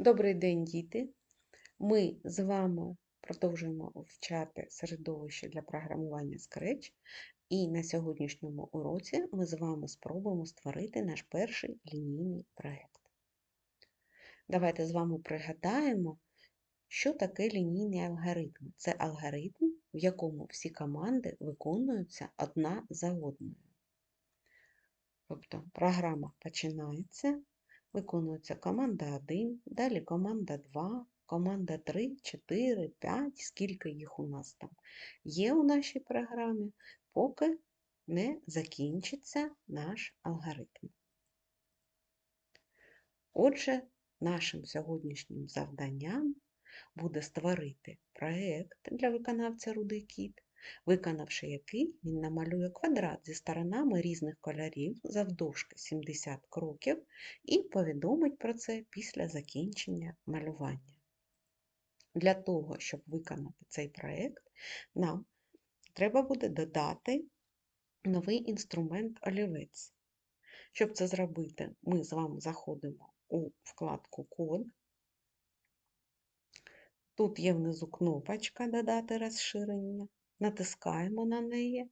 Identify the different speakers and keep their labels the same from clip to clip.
Speaker 1: Добрий день, діти! Ми з вами продовжуємо вивчати середовище для програмування Scratch, і на сьогоднішньому уроці ми з вами спробуємо створити наш перший лінійний проєкт. Давайте з вами пригадаємо, що таке лінійний алгоритм. Це алгоритм, в якому всі команди виконуються одна за одною. Тобто програма починається. Виконується команда 1, далі команда 2, команда 3, 4, 5, скільки їх у нас там є у нашій програмі, поки не закінчиться наш алгоритм. Отже, нашим сьогоднішнім завданням буде створити проєкт для виконавця Рудий Кіт, виконавши який він намалює квадрат зі сторонами різних кольорів завдовжки 70 кроків і повідомить про це після закінчення малювання. Для того, щоб виконати цей проєкт, нам треба буде додати новий інструмент олівець. Щоб це зробити, ми з вами заходимо у вкладку Код. Тут є внизу кнопочка Додати розширення натискаємо на неї.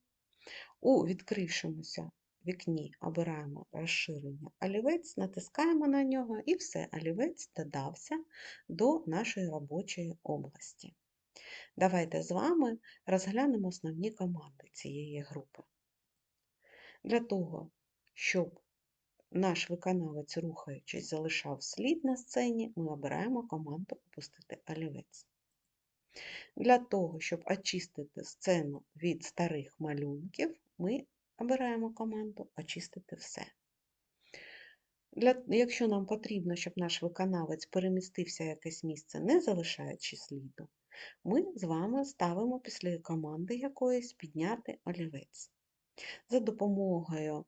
Speaker 1: У відкрившомуся вікні обираємо розширення олівець, натискаємо на нього і все, олівець додався до нашої робочої області. Давайте з вами розглянемо основні команди цієї групи. Для того, щоб наш виконавець, рухаючись, залишав слід на сцені, ми обираємо команду Опустити олівець. Для того, щоб очистити сцену від старих малюнків, ми обираємо команду Очистити все. Для, Якщо нам потрібно, щоб наш виконавець перемістився в якесь місце, не залишаючи сліду, ми з вами ставимо після команди якоїсь підняти олівець. За допомогою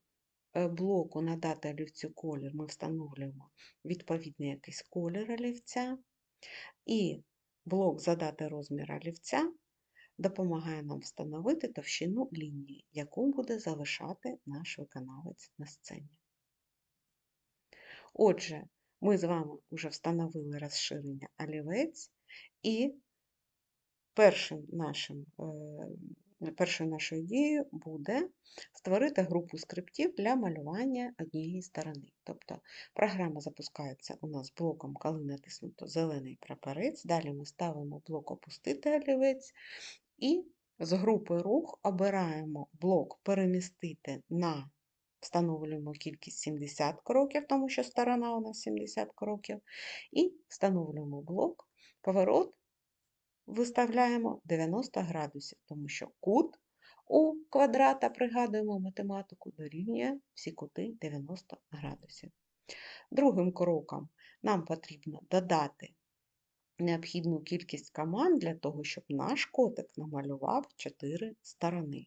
Speaker 1: е, блоку Надати олівцю колір ми встановлюємо відповідний якийсь колір олівця. І Блок Задати розмір олівця допомагає нам встановити товщину лінії, яку буде залишати наш виконавець на сцені. Отже, ми з вами вже встановили розширення олівець, і першим нашим е, першою нашою дією буде створити групу скриптів для малювання однієї сторони. Тобто програма запускається у нас блоком, коли натиснуто зелений прапорець. Далі ми ставимо блок Опустити олівець і з групи рух обираємо блок Перемістити на Встановлюємо кількість 70 кроків, тому що сторона у нас 70 кроків, і встановлюємо блок поворот виставляємо 90 градусів, тому що кут у квадрата, пригадуємо математику, дорівнює всі кути 90 градусів. Другим кроком нам потрібно додати необхідну кількість команд для того, щоб наш котик намалював 4 сторони.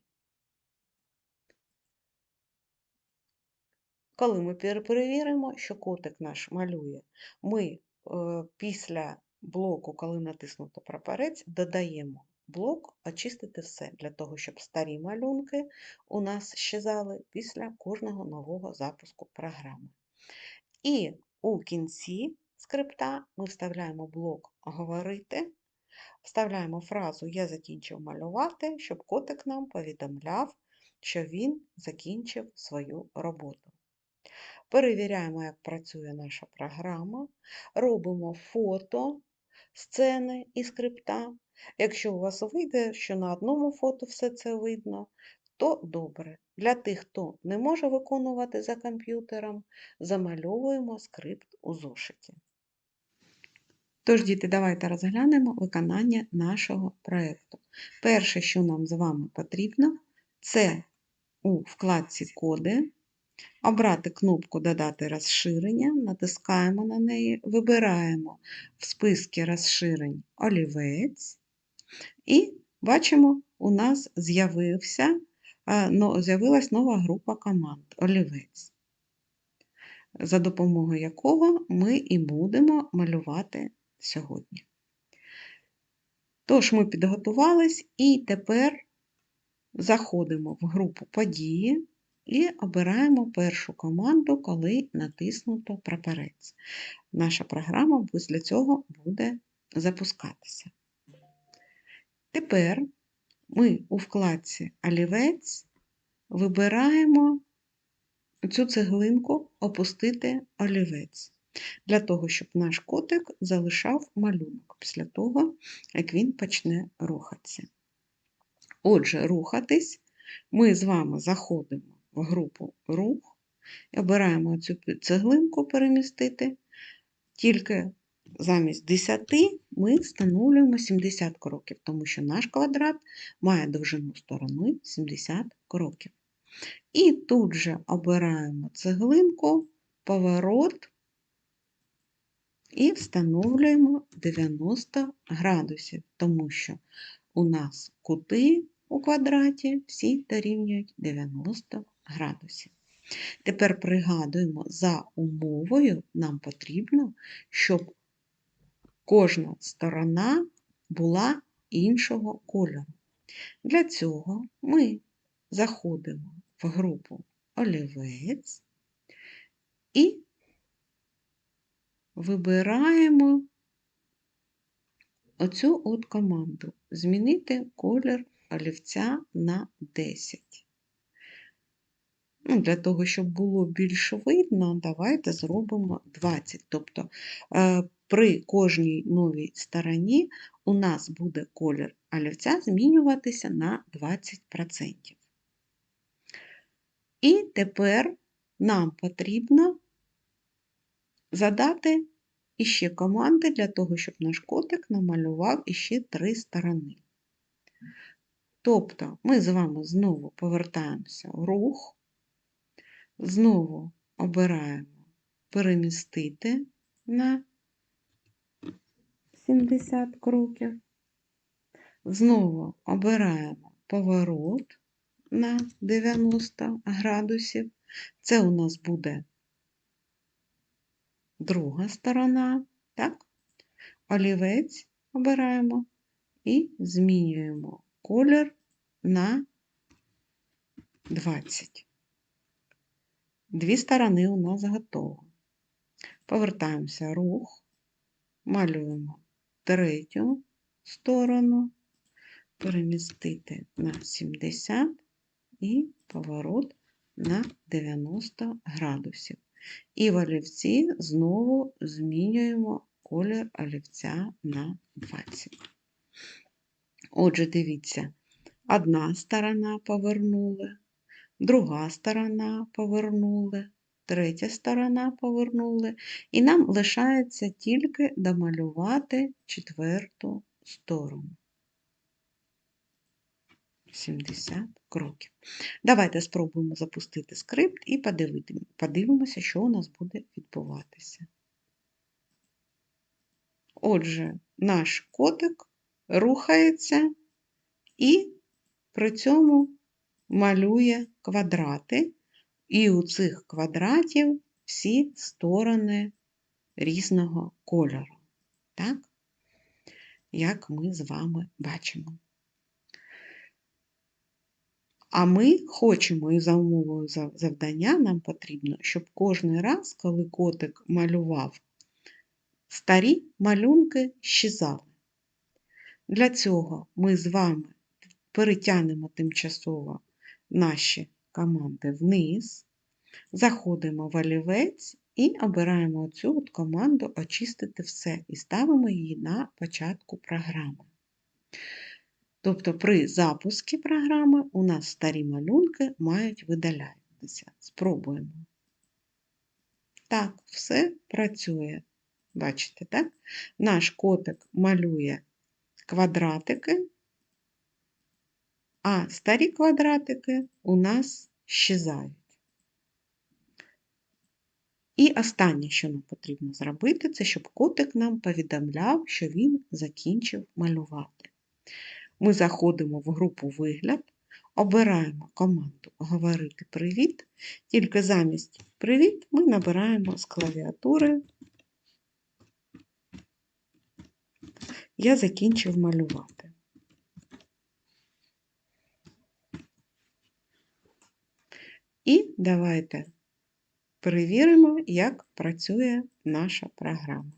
Speaker 1: Коли ми перевіримо, що котик наш малює, ми е, після блоку, коли натиснуто прапорець, додаємо блок очистити все, для того, щоб старі малюнки у нас щезали після кожного нового запуску програми. І у кінці скрипта ми вставляємо блок Говорити, вставляємо фразу Я закінчив малювати, щоб котик нам повідомляв, що він закінчив свою роботу. Перевіряємо, як працює наша програма, робимо фото сцени і скрипта. Якщо у вас вийде, що на одному фото все це видно, то добре. Для тих, хто не може виконувати за комп'ютером, замальовуємо скрипт у зошиті. Тож, діти, давайте розглянемо виконання нашого проєкту. Перше, що нам з вами потрібно, це у вкладці Коди Обрати кнопку Додати розширення, натискаємо на неї, вибираємо в списку розширень олівець, і бачимо, у нас з'явився, з'явилась нова група команд олівець, за допомогою якого ми і будемо малювати сьогодні. Тож, ми підготувались і тепер заходимо в групу події. І обираємо першу команду, коли натиснуто прапорець. Наша програма після цього буде запускатися. Тепер ми у вкладці Олівець вибираємо цю цеглинку Опустити олівець для того, щоб наш котик залишав малюнок після того, як він почне рухатися. Отже, рухатись ми з вами заходимо в групу рух, обираємо цю цеглинку перемістити, тільки замість 10 ми встановлюємо 70 кроків, тому що наш квадрат має довжину сторони 70 кроків. І тут же обираємо цеглинку, поворот і встановлюємо 90 градусів, тому що у нас кути у квадраті всі дорівнюють 90 градусів. Тепер пригадуємо, за умовою нам потрібно, щоб кожна сторона була іншого кольору. Для цього ми заходимо в групу олівець і вибираємо оцю от команду Змінити колір олівця на 10. Ну, Для того, щоб було більш видно, давайте зробимо 20. Тобто е, при кожній новій стороні у нас буде колір олівця змінюватися на 20%. І тепер нам потрібно задати іще команди для того, щоб наш котик намалював іще три сторони. Тобто ми з вами знову повертаємося в рух, знову обираємо перемістити на 70 кроків, знову обираємо поворот на 90 градусів. Це у нас буде друга сторона, так? Олівець обираємо і змінюємо колір на 20. Дві сторони у нас готові. Повертаємося рух, малюємо третю сторону, перемістити на 70 і поворот на 90 градусів. І в олівці знову змінюємо колір олівця на 20. Отже, дивіться, одна сторона повернули, друга сторона повернули, третя сторона повернули, і нам лишається тільки домалювати четверту сторону. 70 кроків. Давайте спробуємо запустити скрипт і подивимося, що у нас буде відбуватися. Отже, наш котик рухається і при цьому малює квадрати, і у цих квадратів всі сторони різного кольору, так? як ми з вами бачимо. А ми хочемо і за умовою завдання нам потрібно, щоб кожен раз, коли котик малював, старі малюнки щезали. Для цього ми з вами перетягнемо тимчасово наші команди вниз, заходимо в олівець і обираємо цю команду Очистити все і ставимо її на початку програми. Тобто при запуску програми у нас старі малюнки мають видалятися. Спробуємо. Так, все працює. Бачите, так? Наш котик малює квадратики, а старі квадратики у нас щезають. І останнє, що нам потрібно зробити, це щоб котик нам повідомляв, що він закінчив малювати. Ми заходимо в групу вигляд, обираємо команду Говорити привіт, тільки замість привіт ми набираємо з клавіатури. Я закінчив малювати. І давайте перевіримо, як працює наша програма.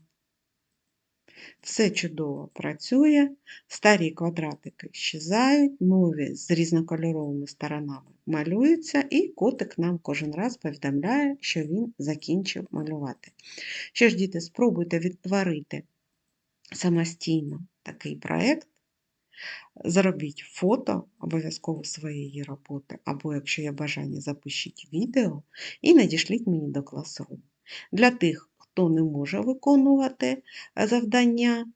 Speaker 1: Все чудово працює, старі квадратики щезають, нові з різнокольоровими сторонами малюються, і котик нам кожен раз повідомляє, що він закінчив малювати. Що ж, діти, спробуйте відтворити самостійно такий проєкт, зробіть фото обов'язково своєї роботи, або, якщо є бажання, запишіть відео і надішліть мені до класрум. Для тих, хто не може виконувати завдання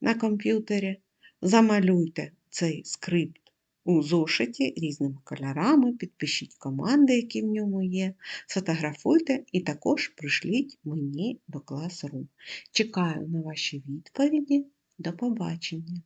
Speaker 1: на комп'ютері, замалюйте цей скрипт у зошиті різними кольорами, підпишіть команди, які в ньому є, сфотографуйте і також пришліть мені до класрум. Чекаю на ваші відповіді. До побачення!